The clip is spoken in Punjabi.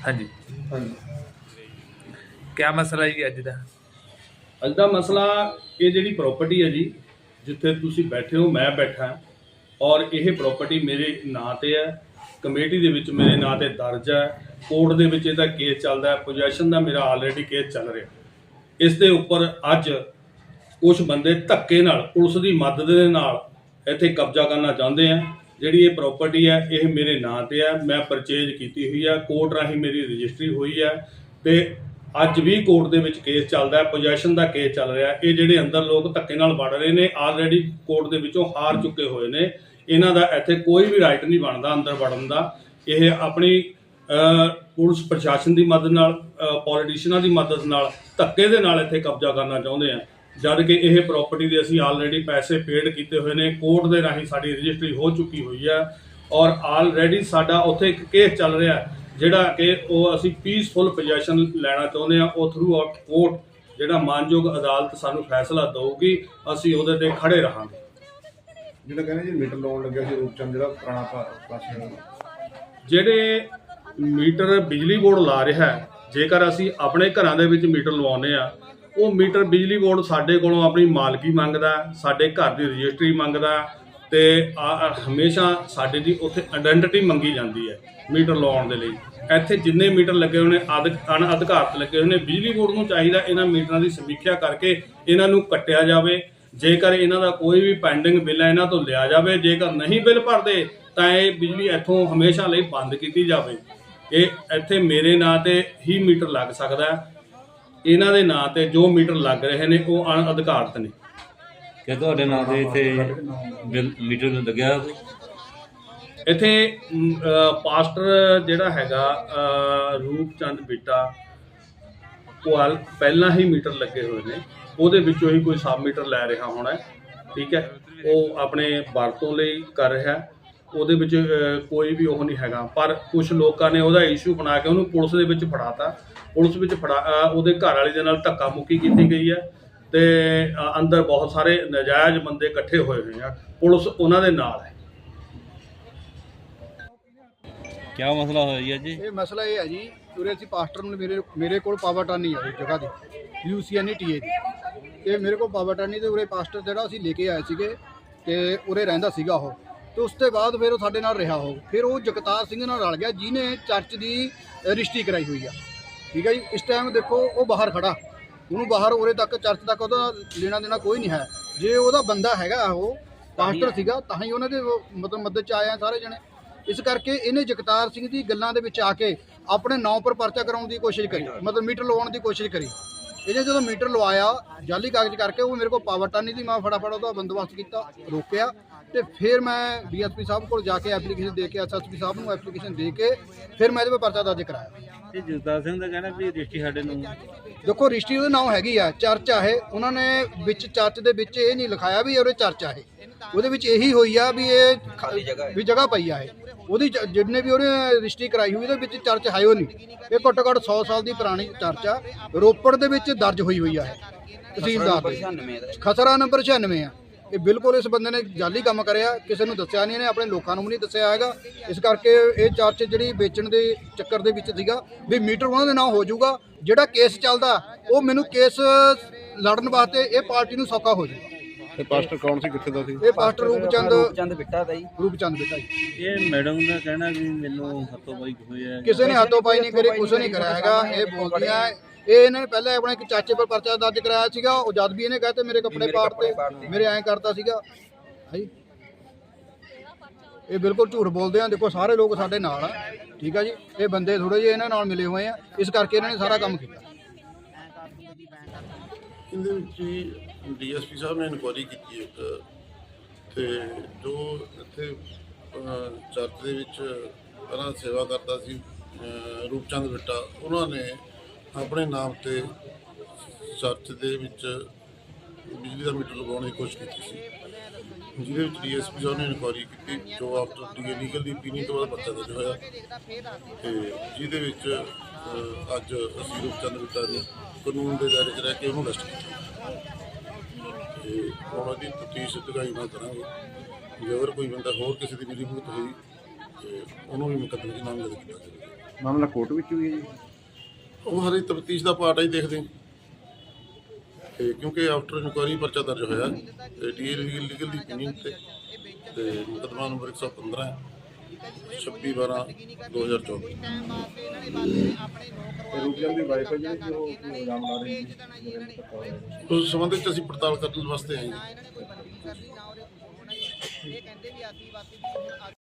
ਹਾਂਜੀ। ਹਾਂਜੀ। ਕੀ ਮਸਲਾ ਜੀ ਅੱਜ ਦਾ? ਅੱਜ ਦਾ ਮਸਲਾ ਇਹ ਜਿਹੜੀ ਪ੍ਰਾਪਰਟੀ ਹੈ ਜੀ ਜਿੱਥੇ ਤੁਸੀਂ ਬੈਠੇ ਹੋ ਮੈਂ ਬੈਠਾ ਔਰ ਇਹ ਪ੍ਰਾਪਰਟੀ ਮੇਰੇ ਨਾਂ ਤੇ ਹੈ ਕਮੇਟੀ ਦੇ ਵਿੱਚ ਮੇਰੇ ਨਾਂ ਤੇ ਦਰਜ ਹੈ ਕੋਰਟ ਦੇ ਵਿੱਚ ਇਹਦਾ ਕੇਸ ਚੱਲਦਾ ਹੈ ਪੋਜੈਸ਼ਨ ਦਾ ਮੇਰਾ ਆਲਰੇਡੀ ਕੇਸ ਚੱਲ ਰਿਹਾ ਇਸ ਦੇ ਉੱਪਰ ਅੱਜ ਕੁਝ ਬੰਦੇ ਧੱਕੇ ਨਾਲ ਪੁਲਿਸ ਦੀ ਮਦਦ ਦੇ ਨਾਲ ਇੱਥੇ ਕਬਜ਼ਾ ਕਰਨਾ ਚਾਹੁੰਦੇ ਆ ਜਿਹੜੀ ਇਹ ਪ੍ਰਾਪਰਟੀ ਹੈ, ਇਹ ਮੇਰੇ ਨਾਂ ਤੇ ਹੈ, ਮੈਂ ਪਰਚੇਜ ਕੀਤੀ ਹੋਈ ਹੈ ਕੋਰਟ ਰਾਹੀਂ ਮੇਰੀ ਰਜਿਸਟਰੀ ਹੋਈ ਹੈ ਤੇ ਅੱਜ ਵੀ ਕੋਰਟ ਦੇ ਵਿੱਚ ਕੇਸ ਚੱਲਦਾ ਹੈ ਪੋਜੈਸ਼ਨ ਦਾ ਕੇਸ ਚੱਲ ਰਿਹਾ ਇਹ ਜਿਹੜੇ ਅੰਦਰ ਲੋਕ ਧੱਕੇ ਨਾਲ ਵੜ ਰਹੇ ਨੇ ਆਲਰੇਡੀ ਕੋਰਟ ਦੇ ਵਿੱਚੋਂ ਹਾਰ ਚੁੱਕੇ ਹੋਏ ਨੇ। ਇਹਨਾਂ ਦਾ ਇੱਥੇ ਕੋਈ ਵੀ ਰਾਈਟ ਨਹੀਂ ਬਣਦਾ ਅੰਦਰ ਵੜਨ ਦਾ। ਇਹ ਆਪਣੀ ਪੁਲਿਸ ਪ੍ਰਸ਼ਾਸਨ ਦੀ ਮਦਦ ਨਾਲ ਪੋਲੀਟੀਸ਼ੀਅਨਾਂ ਦੀ ਮਦਦ ਨਾਲ ਧੱਕੇ ਦੇ ਨਾਲ ਇੱਥੇ ਕਬਜ਼ਾ ਕਰਨਾ ਚਾਹੁੰਦੇ ਆ। ਜਦ ਕਿ ਇਹ ਪ੍ਰਾਪਰਟੀ ਦੇ ਅਸੀਂ ਆਲਰੇਡੀ ਪੈਸੇ ਪੇਡ ਕੀਤੇ ਹੋਏ ਨੇ ਕੋਰਟ ਦੇ ਰਾਹੀਂ ਸਾਡੀ ਰਜਿਸਟਰੀ ਹੋ ਚੁੱਕੀ ਹੋਈ ਹੈ ਔਰ ਆਲਰੇਡੀ ਸਾਡਾ ਉੱਥੇ ਇੱਕ ਕੇਸ ਚੱਲ ਰਿਹਾ ਹੈ, ਜਿਹੜਾ ਕਿ ਉਹ ਅਸੀਂ ਪੀਸਫੁਲ ਪੋਜੀਸ਼ਨ ਲੈਣਾ ਚਾਹੁੰਦੇ ਆ ਉਹ ਥਰੂ ਆਊਟ ਕੋਰਟ ਜਿਹੜਾ ਮਾਨਯੋਗ ਅਦਾਲਤ ਸਾਨੂੰ ਫੈਸਲਾ ਦਊਗੀ ਅਸੀਂ ਉਹਦੇ ਤੇ ਖੜੇ ਰਹਾਂਗੇ। ਜਿਹੜਾ ਕਹਿੰਦੇ ਜੀ ਮੀਟਰ ਲਾਉਣ ਲੱਗਿਆ ਸੀ ਰੂਪਚੰਦ ਜਿਹੜਾ ਪੁਰਾਣਾ ਪਾਸੇ ਜਿਹੜੇ ਮੀਟਰ ਬਿਜਲੀ ਬੋਰਡ ਲਾ ਰਿਹਾ ਹੈ ਜੇਕਰ ਅਸੀਂ ਆਪਣੇ ਘਰਾਂ ਦੇ ਵਿੱਚ ਮੀਟਰ ਲਵਾਉਂਦੇ ਆ ਉਹ ਮੀਟਰ ਬਿਜਲੀ ਬੋਰਡ ਸਾਡੇ ਕੋਲੋਂ ਆਪਣੀ ਮਾਲਕੀ ਮੰਗਦਾ ਸਾਡੇ ਘਰ ਦੀ ਰਜਿਸਟਰੀ ਮੰਗਦਾ ਹੈ ਤੇ ਆ- ਹਮੇਸ਼ਾ ਸਾਡੇ ਦੀ ਉੱਥੇ ਆਇਡੈਂਟੀਟੀ ਮੰਗੀ ਜਾਂਦੀ ਹੈ ਮੀਟਰ ਲਵਾਉਣ ਦੇ ਲਈ। ਇੱਥੇ ਜਿੰਨੇ ਮੀਟਰ ਲੱਗੇ ਹੋਏ ਨੇ ਅਧ ਅਣਅਧਿਕਾਰਤ ਲੱਗੇ ਹੋਏ ਨੇ, ਬਿਜਲੀ ਬੋਰਡ ਨੂੰ ਚਾਹੀਦਾ ਇਹਨਾਂ ਮੀਟਰਾਂ ਦੀ ਸਮੀਖਿਆ ਕਰਕੇ ਇਹਨਾਂ ਨੂੰ ਕੱਟਿਆ ਜਾਵੇ। ਜੇਕਰ ਇਹਨਾਂ ਦਾ ਕੋਈ ਵੀ ਪੈਂਡਿੰਗ ਬਿੱਲ ਹੈ, ਇਹਨਾਂ ਤੋਂ ਲਿਆ ਜਾਵੇ। ਜੇਕਰ ਨਹੀਂ ਬਿੱਲ ਭਰਦੇ, ਤਾਂ ਇਹ ਬਿਜਲੀ ਇੱਥੋਂ ਹਮੇਸ਼ਾ ਲਈ ਬੰਦ ਕੀਤੀ ਜਾਵੇ। ਇਹ ਇੱਥੇ ਮੇਰੇ ਨਾਂ ਤੇ ਹੀ ਮੀਟਰ ਲੱਗ ਸਕਦਾ ਇਹਨਾਂ ਦੇ ਨਾਂ ਤੇ ਜੋ ਮੀਟਰ ਲੱਗ ਰਹੇ ਨੇ ਉਹ ਅਣਅਧਿਕਾਰਤ ਨੇ ਕਿ ਤੁਹਾਡੇ ਨਾਂ ਤੇ ਇੱਥੇ ਬਿੱਲ ਮੀਟਰ ਲੱਗਿਆ ਹੋਇਆ? ਇੱਥੇ ਪਾਸਟਰ ਜਿਹੜਾ ਹੈਗਾ ਅ, ਰੂਪਚੰਦ ਬੀਟਾ ਉਹ ਹਾਲ ਪਹਿਲਾਂ ਹੀ ਮੀਟਰ ਲੱਗੇ ਹੋਏ ਨੇ ਉਹਦੇ ਵਿੱਚੋਂ ਹੀ ਕੋਈ ਸਬ ਮੀਟਰ ਲੈ ਰਿਹਾ ਹੋਣਾ। ਠੀਕ ਹੈ ਉਹ ਆਪਣੇ ਵਰਤੋਂ ਲਈ ਕਰ ਰਿਹਾ। ਉਹਦੇ ਵਿੱਚ ਕੋਈ ਵੀ ਉਹ ਨਹੀਂ ਹੈਗਾ। ਪਰ ਕੁਝ ਲੋਕਾਂ ਨੇ ਉਹਦਾ ਇਸ਼ੂ ਬਣਾ ਕੇ ਉਹਨੂੰ ਪੁਲਿਸ ਦੇ ਵਿੱਚ ਫੜਾਤਾ। ਪੁਲਿਸ ਵਿੱਚ ਫੜਾ ਉਹਦੇ ਘਰ ਵਾਲੇ ਦੇ ਨਾਲ ਧੱਕਾ ਮੁੱਕੀ ਕੀਤੀ ਗਈ ਹੈ ਤੇ ਅੰਦਰ ਬਹੁਤ ਸਾਰੇ ਨਜਾਇਜ਼ ਬੰਦੇ ਇਕੱਠੇ ਹੋਏ ਹੋਏ ਆ। ਪੁਲਿਸ ਉਹਨਾਂ ਦੇ ਨਾਲ ਹੈ। ਕਿਆ ਮਸਲਾ ਹੋਇਆ ਜੀ ਅੱਜ? ਇਹ ਮਸਲਾ ਇਹ ਹੈ ਜੀ ਉਰੇ ਅਸੀਂ ਪਾਸਟਰ ਨੂੰ ਮੇਰੇ ਮੇਰੇ ਕੋਲ ਪਾਵਰ ਟਾਨੀ ਆ ਇਸ ਜਗ੍ਹਾ ਦੀ ਯੂਸੀਐਨਈ ਟੀਏ ਦੀ। ਤੇ ਮੇਰੇ ਕੋਲ ਪਾਵਰ ਟਾਨੀ ਤੇ ਉਰੇ ਪਾਸਟਰ ਜਿਹੜਾ ਅਸੀਂ ਲੈ ਕੇ ਆਏ ਸੀਗੇ ਤੇ ਉਰੇ ਰਹਿੰਦਾ ਸੀਗਾ ਉਹ। ਤੇ ਉਸ ਤੋਂ ਬਾਅਦ ਫਿਰ ਉਹ ਸਾਡੇ ਨਾਲ ਰਿਹਾ ਉਹ। ਫਿਰ ਉਹ ਜਗਤਾਰ ਸਿੰਘ ਨਾਲ ਰਲ ਗਿਆ ਜਿਹਨੇ ਚਰਚ ਦੀ ਰਜਿਸਟਰੀ ਕਰਾਈ ਹੋਈ ਆ। ਠੀਕ ਹੈ ਜੀ? ਇਸ ਟਾਈਮ ਦੇਖੋ ਉਹ ਬਾਹਰ ਖੜਾ। ਉਹਨੂੰ ਬਾਹਰ ਉਰੇ ਤੱਕ ਚਰਚ ਤੱਕ ਉਹਦਾ ਲੈਣਾ ਦੇਣਾ ਕੋਈ ਨਹੀਂ ਹੈ। ਜੇ ਉਹਦਾ ਬੰਦਾ ਹੈਗਾ ਉਹ ਪਾਸਟਰ ਸੀਗਾ ਤਾਂ ਹੀ ਉਹਨਾਂ ਦੇ ਮਤਲਬ ਮਦਦ ਚ ਆਏ ਆ ਸਾਰੇ ਜਣੇ। ਇਸ ਕਰਕੇ ਇਹਨੇ ਜਗਤਾਰ ਸਿੰਘ ਦੀ ਗੱਲਾਂ ਦੇ ਵਿੱਚ ਆ ਕੇ ਆਪਣੇ ਨਾਂ ਪਰ ਪਰਚਾ ਕਰਾਉਣ ਦੀ ਕੋਸ਼ਿਸ਼ ਕਰੀ। ਮਤਲਬ ਮੀਟਰ ਲਵਾਉਣ ਦੀ ਕੋਸ਼ਿਸ਼ ਕਰੀ। ਇਹਨੇ ਜਦੋਂ ਮੀਟਰ ਲਵਾਇਆ ਜਾਲੀ ਕਾਗਜ਼ ਕਰਕੇ ਉਹ ਮੇਰੇ ਕੋਲ ਪਾਵਰ ਟਾਨੀ ਦੀ ਮੈਂ ਫਟਾਫਟ ਉਹਦਾ ਬੰਦੋਬਸਤ ਕੀਤਾ ਰੋਕਿਆ। ਤੇ ਫਿਰ ਮੈਂ ਡੀਐਸਪੀ ਸਾਹਿਬ ਕੋਲ ਜਾ ਕੇ ਐਪਲੀਕੇਸ਼ਨ ਦੇ ਕੇ ਐਸਐਸਪੀ ਸਾਹਿਬ ਨੂੰ ਐਪਲੀਕੇਸ਼ਨ ਦੇ ਕੇ ਫਿਰ ਮੈਂ ਇਹਦੇ 'ਤੇ ਪਰਚਾ ਦਰਜ ਕਰਾਇਆ। ਇਹ ਜਗਤਾਰ ਸਿੰਘ ਦਾ ਕਹਿਣਾ ਵੀ ਰਜਿਸਟਰੀ ਸਾਡੇ ਨੂੰ ਦੇਖੋ ਰਿਸ਼ਤੀ ਉਹਦੇ ਨਾਮ ਹੈਗੀ ਆ ਚਰਚ ਆ ਇਹ। ਉਹਨਾਂ ਨੇ ਵਿੱਚ ਚਰਚ ਦੇ ਵਿੱਚ ਇਹ ਨਹੀਂ ਲਿਖਾਇਆ ਵੀ ਉਹਦੇ ਚਰਚ ਆ ਇਹ। ਉਹਦੇ ਵਿੱਚ ਇਹੀ ਹੋਈ ਆ ਵੀ ਇਹ ਵੀ ਜਗ੍ਹਾ ਪਈ ਆ ਇਹ। ਉਹਦੀ ਜ- ਜਿੰਨੇ ਵੀ ਉਹਨੇ ਰਿਸ਼ਤੀ ਕਰਾਈ ਹੋਈ ਉਹਦੇ ਵਿੱਚ ਚਰਚ ਹੈ ਉਹ ਨਹੀਂ। ਇਹ ਘੱਟੋ ਘੱਟ 100 ਸਾਲ ਦੀ ਪੁਰਾਣੀ ਚਰਚ ਆ। ਰੋਪੜ ਦੇ ਵਿੱਚ ਦਰਜ ਹੋਈ ਹੋਈ ਆ ਇਹ। ਤਹਿਸੀਲਦਾਰ ਦੇ। ਖਸਰਾ ਨੰਬਰ 96 ਆ। ਇਹ ਬਿਲਕੁਲ ਇਸ ਬੰਦੇ ਨੇ ਜਾਲੀ ਕੰਮ ਕਰਿਆ ਕਿਸੇ ਨੂੰ ਦੱਸਿਆ ਨਹੀਂ ਇਹਨੇ ਆਪਣੇ ਲੋਕਾਂ ਨੂੰ ਵੀ ਨਹੀਂ ਦੱਸਿਆ ਹੈਗਾ। ਇਸ ਕਰਕੇ ਇਹ ਚਰਚ ਜਿਹੜੀ ਵੇਚਣ ਦੇ ਚੱਕਰ ਦੇ ਵਿੱਚ ਸੀਗਾ ਵੀ ਮੀਟਰ ਉਹਨਾਂ ਦੇ ਨਾਂ ਹੋ ਜਾਊਗਾ। ਜਿਹੜਾ ਕੇਸ ਚੱਲਦਾ ਉਹ ਮੈਨੂੰ ਕੇਸ ਲੜਨ ਵਾਸਤੇ ਇਹ ਪਾਰਟੀ ਨੂੰ ਸੌਖਾ ਹੋ ਜਾਊਗਾ। ਤੇ ਪਾਸਟਰ ਕੌਣ ਸੀ? ਕਿੱਥੇ ਦਾ ਸੀ? ਇਹ ਪਾਸਟਰ ਰੂਪਚੰਦ ਚੰਦ ਬਿੱਟਾ ਦਾ ਜੀ। ਰੂਪਚੰਦ ਬੇਟਾ ਜੀ। ਇਹ ਮੈਡਮ ਦਾ ਕਹਿਣਾ ਵੀ ਮੈਨੂੰ ਹੱਥੋਂ ਪਾਈ ਹੋਇਆ। ਕਿਸੇ ਨੇ ਹੱਥੋਂ ਪਾਈ ਨਹੀਂ ਕਰੀ ਕੁਛ ਨਹੀਂ ਕਰਿਆ ਹੈਗਾ। ਇਹ ਬੋਲਦੀਆਂ ਇਹ ਇਹਨਾਂ ਨੇ ਪਹਿਲਾਂ ਆਪਣੇ ਇੱਕ ਚਾਚੇ ਪਰ ਪਰਚਾ ਦਰਜ ਕਰਾਇਆ ਸੀਗਾ ਉਹ ਜਦ ਵੀ ਇਹਨੇ ਕਹਤੇ ਮੇਰੇ ਕੱਪੜੇ ਪਾੜਤੇ। ਮੇਰੇ ਐਂ ਕਰਤਾ ਸੀਗਾ। ਹਾਂਜੀ। ਇਹ ਬਿਲਕੁਲ ਝੂਠ ਬੋਲਦੇ ਆ ਦੇਖੋ ਸਾਰੇ ਲੋਕ ਸਾਡੇ ਨਾਲ ਆ ਠੀਕ ਆ ਜੀ? ਇਹ ਬੰਦੇ ਥੋੜੇ ਜਿਹੇ ਇਹਨਾਂ ਨਾਲ ਮਿਲੇ ਹੋਏ ਆ ਇਸ ਕਰਕੇ ਇਹਨਾਂ ਨੇ ਸਾਰਾ ਕੰਮ ਕੀਤਾ। ਇਹਦੇ ਵਿੱਚ ਡੀਐਸਪੀ ਸਾਹਿਬ ਨੇ ਇਨਕੁਆਇਰੀ ਕੀਤੀ ਇੱਕ ਤੇ ਜੋ ਇੱਥੇ ਚਰਚ ਦੇ ਵਿੱਚ ਪਹਿਲਾਂ ਸੇਵਾ ਕਰਦਾ ਸੀ ਰੂਪਚੰਦ ਬਿੱਟਾ ਉਹਨਾਂ ਨੇ ਆਪਣੇ ਨਾਮ ਤੇ ਚਰਚ ਦੇ ਵਿੱਚ ਬਿਜਲੀ ਦਾ ਮੀਟਰ ਲਗਾਉਣ ਦੀ ਕੋਸ਼ਿਸ਼ ਕੀਤੀ ਸੀ। ਜਿਹਦੇ ਵਿੱਚ ਡੀਐਸਪੀ ਸਾਹਿਬ ਨੇ ਇਨਕੁਆਇਰੀ ਕੀਤੀ, ਜੋ ਆਫਟਰ ਡੀ ਲੀਗਲ ਦੀ ਪੀਣੀ ਤੋਂ ਬਾਅਦ ਬੱਚਾ ਦਰਜ ਹੋਇਆ। ਤੇ ਜਿਹਦੇ ਵਿੱਚ ਅੱਜ ਅਸੀਂ ਰੂਪਚੰਦ ਬਿੱਟਾ ਨੂੰ ਕਾਨੂੰਨ ਦੇ ਦਾਇਰੇ 'ਚ ਰਹਿ ਕੇ ਉਹਨੂੰ ਅਰੈਸਟ ਕੀਤਾ। ਤੇ ਹੁਣ ਉਹਦੀ ਤਫਤੀਸ਼ ਦਿਖਾਈ ਨਾ ਕਰਾਂਗੇ। ਜੇ ਅਗਰ ਕੋਈ ਬੰਦਾ ਹੋਰ ਕਿਸੇ ਦੀ ਮਿਲੀ ਭੁਗਤ ਹੋਈ, ਤੇ ਉਹਨੂੰ ਵੀ ਮੁਕੱਦਮੇ 'ਚ ਨਾਮਜ਼ਦ ਕੀਤਾ ਜਾਵੇਗਾ ਮਾਮਲਾ ਕੋਰਟ ਵਿੱਚ ਵੀ ਹੈ ਜੀ। ਉਹ ਹਰੇ ਤਫਤੀਸ਼ ਦਾ ਪਾਰਟ ਹੀ ਦੇਖਦੇ ਹਾਂ। ਤੇ ਕਿਉਂਕਿ ਆਫਟਰ ਇਨਕੁਆਰੀ ਪਰਚਾ ਦਰਜ ਹੋਇਆ ਤੇ ਡੀਏ ਲੀਗਲ ਦੀ opinion ਤੇ ਤੇ ਮੁਕੱਦਮਾ ਨੰਬਰ 115 ਹੈ 26 12 2024 ਤੇ ਰੂਪਚੰਦ ਦੀ ਵਾਈਫ ਜਿਹੜੀ ਉਹ ਇਲਜ਼ਾਮ ਲਾ ਰਹੀ ਸੀ ਉਸ ਸੰਬੰਧ ਵਿੱਚ ਅਸੀਂ ਪੜਤਾਲ ਕਰਨ ਵਾਸਤੇ ਆਏ ਹਾਂ ਇਹ ਕਹਿੰਦੇ ਵੀ ਆਦੀ ਵਾਦੀ